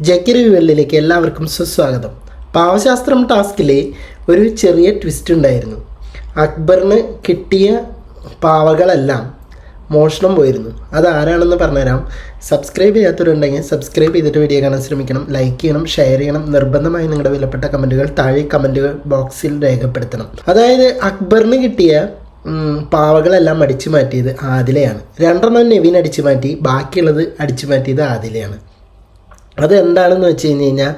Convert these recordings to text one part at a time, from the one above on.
ജക്കി റിവ്യൂകളിലേക്ക് എല്ലാവർക്കും സുസ്വാഗതം. പാവശാസ്ത്രം ടാസ്കിലെ ഒരു ചെറിയ ട്വിസ്റ്റ് ഉണ്ടായിരുന്നു. അക്ബറിന് കിട്ടിയ പാവകളെല്ലാം മോഷണം പോയിരുന്നു. അത് ആരാണെന്ന് പറഞ്ഞുതരാം. സബ്സ്ക്രൈബ് ചെയ്യാത്തവരുണ്ടെങ്കിൽ സബ്സ്ക്രൈബ് ചെയ്തിട്ട് വീഡിയോ കാണാൻ ശ്രമിക്കണം. ലൈക്ക് ചെയ്യണം ഷെയർ ചെയ്യണം. നിർബന്ധമായി നിങ്ങളുടെ വിലപ്പെട്ട കമന്റുകൾ താഴെ കമന്റുകൾ ബോക്സിൽ രേഖപ്പെടുത്തണം. അതായത് അക്ബറിന് കിട്ടിയ പാവകളെല്ലാം അടിച്ചു മാറ്റിയത് ആദിലയാണ്. രണ്ടെണ്ണം നെവിൻ അടിച്ചു മാറ്റി ബാക്കിയുള്ളത് അടിച്ചു മാറ്റിയത് ആദിലയാണ്. അത് എന്താണെന്ന് വെച്ച് കഴിഞ്ഞ് കഴിഞ്ഞാൽ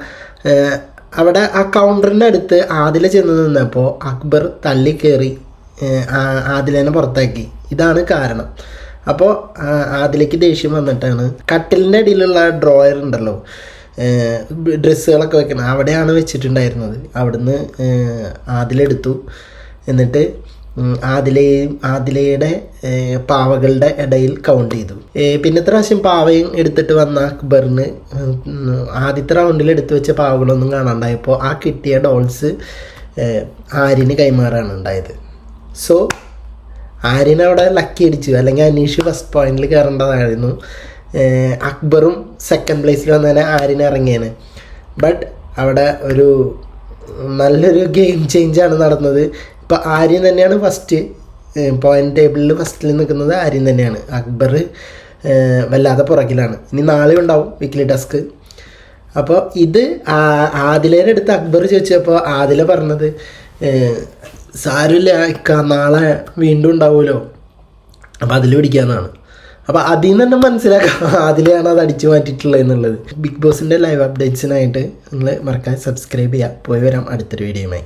അവിടെ ആ കൗണ്ടറിന്റെ അടുത്ത് ആദില ചെന്ന് നിന്നപ്പോൾ അക്ബർ തള്ളി കയറി ആദിലേനെ പുറത്താക്കി. ഇതാണ് കാരണം. അപ്പോൾ ആദിലേക്ക് ദേഷ്യം വന്നിട്ടാണ് കട്ടിലിന്റെ അടിയിലുള്ള ഡ്രോയർ ഉണ്ടല്ലോ ഡ്രസ്സുകളൊക്കെ വെക്കണം അവിടെയാണ് വെച്ചിട്ടുണ്ടായിരുന്നത്. അവിടുന്ന് ആദിലെടുത്തു എന്നിട്ട് ഉം, ആദിലയും ആദിലയുടെ പാവകളുടെ ഇടയിൽ കൗണ്ട് ചെയ്തു. പിന്നെ പ്രാവശ്യം പാവയും എടുത്തിട്ട് വന്ന അക്ബറിന് ആദ്യത്തെ റൗണ്ടിൽ എടുത്തു വെച്ച പാവകളൊന്നും കാണാണ്ടായപ്പോൾ ആ കിട്ടിയ ഡോൾസ് ആര്യന് കൈമാറാണ് ഉണ്ടായത്. സോ ആര്യൻ അവിടെ ലക്കി അടിച്ചു. അല്ലെങ്കിൽ അനീഷ് ഫസ്റ്റ് പോയിന്റിൽ കയറേണ്ടതായിരുന്നു. അക്ബറും സെക്കൻഡ് പ്ലേസിൽ വന്നതിനെ ആര്യൻ ഇറങ്ങിയാണ് ബട്ട് അവിടെ ഒരു നല്ലൊരു ഗെയിം ചേഞ്ചാണ് നടന്നത്. ഇപ്പോൾ ആര്യൻ തന്നെയാണ് ഫസ്റ്റ് പോയിന്റ് ടേബിളിൽ ഫസ്റ്റിൽ നിൽക്കുന്നത് ആര്യൻ തന്നെയാണ്. അക്ബർ വല്ലാതെ പുറകിലാണ്. ഇനി നാളെ ഉണ്ടാവും വീക്കിലി ടാസ്ക് അപ്പോൾ ഇത് ആദിലേന്റെ അടുത്ത് അക്ബർ ചോദിച്ചപ്പോൾ ആദില പറഞ്ഞത് സാരമില്ല നാളെ വീണ്ടും ഉണ്ടാവുമല്ലോ. അപ്പോൾ അതിൽ പിടിക്കാമെന്നാണ് അപ്പോൾ അതിൽ നിന്ന് തന്നെ മനസ്സിലാക്കാം അതിലെയാണ് അത് അടിച്ചു മാറ്റിയിട്ടുള്ളത് എന്നുള്ളത്. ബിഗ് ബോസിന്റെ ലൈവ് അപ്ഡേറ്റ്സിനായിട്ട് നിങ്ങൾ മറക്കാൻ സബ്സ്ക്രൈബ് ചെയ്യുക പോയി വരാം അടുത്തൊരു വീഡിയോയുമായി